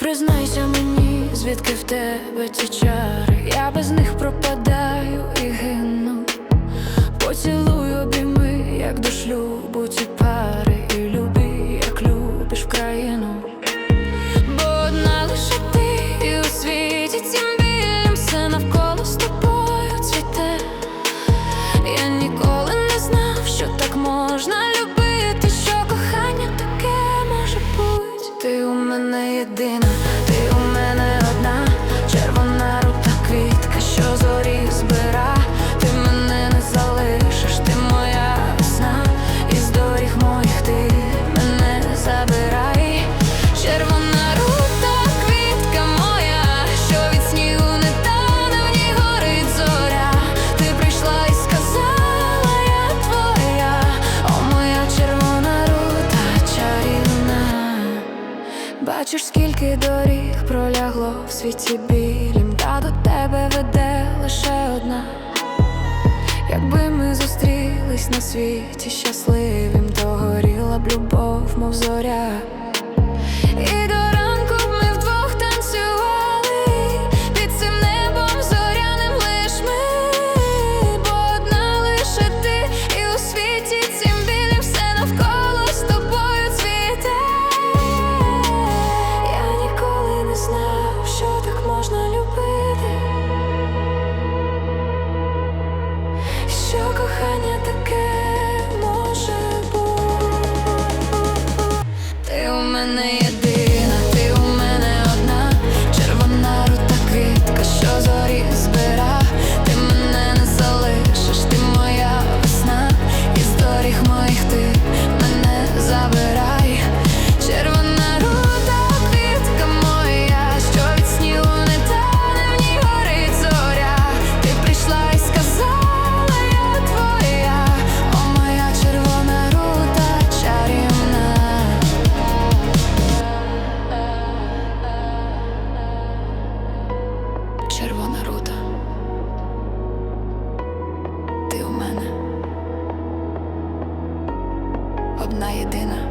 Признайся мені, звідки в тебе ті чари, я без них пропадаю і гину. Поцілуй обійми, як до шлюбу ці пари, і люби, як любиш країну. Бо одна лише ти у світі цім білим все навколо з тобою. Я ніколи не знав, що так можна любити, мене єдина, Бачиш, скільки доріг пролягло в світі білім, та до тебе веде лише одна. Якби ми зустрілись на світі щасливим, то горіла б любов, мов зоря. Одна єдина.